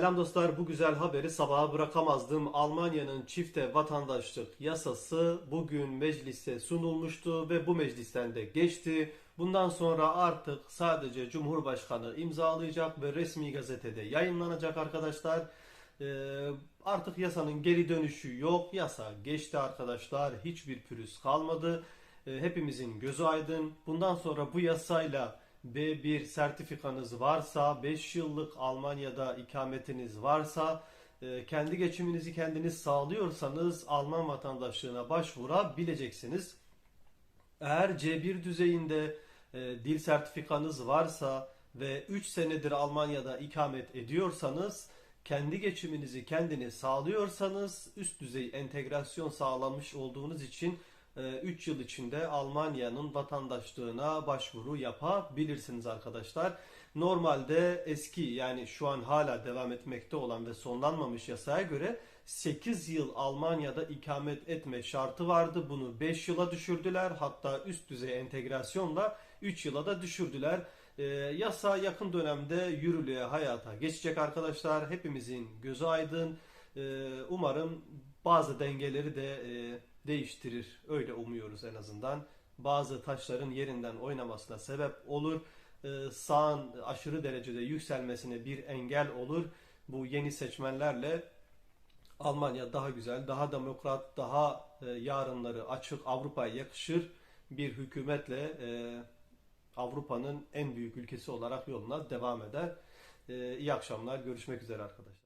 Selam dostlar, bu güzel haberi sabaha bırakamazdım. Almanya'nın çifte vatandaşlık yasası bugün meclise sunulmuştu ve bu meclisten de geçti. Bundan sonra artık sadece Cumhurbaşkanı imzalayacak ve resmi gazetede yayınlanacak arkadaşlar. Ee, artık yasanın geri dönüşü yok. Yasa geçti arkadaşlar. Hiçbir pürüz kalmadı. Ee, hepimizin gözü aydın. Bundan sonra bu yasayla B1 sertifikanız varsa, 5 yıllık Almanya'da ikametiniz varsa, e, kendi geçiminizi kendiniz sağlıyorsanız Alman vatandaşlığına başvurabileceksiniz. Eğer C1 düzeyinde e, dil sertifikanız varsa ve 3 senedir Almanya'da ikamet ediyorsanız, kendi geçiminizi kendiniz sağlıyorsanız, üst düzey entegrasyon sağlamış olduğunuz için 3 yıl içinde Almanya'nın vatandaşlığına başvuru yapabilirsiniz arkadaşlar. Normalde eski yani şu an hala devam etmekte olan ve sonlanmamış yasaya göre 8 yıl Almanya'da ikamet etme şartı vardı. Bunu 5 yıla düşürdüler. Hatta üst düzey entegrasyonla 3 yıla da düşürdüler. Ee, yasa yakın dönemde yürürlüğe hayata geçecek arkadaşlar. Hepimizin gözü aydın. Ee, umarım bazı dengeleri de e, değiştirir. Öyle umuyoruz en azından. Bazı taşların yerinden oynamasına sebep olur. Ee, sağın aşırı derecede yükselmesine bir engel olur. Bu yeni seçmenlerle Almanya daha güzel, daha demokrat, daha e, yarınları açık, Avrupa'ya yakışır bir hükümetle e, Avrupa'nın en büyük ülkesi olarak yoluna devam eder. E, iyi akşamlar, görüşmek üzere arkadaşlar.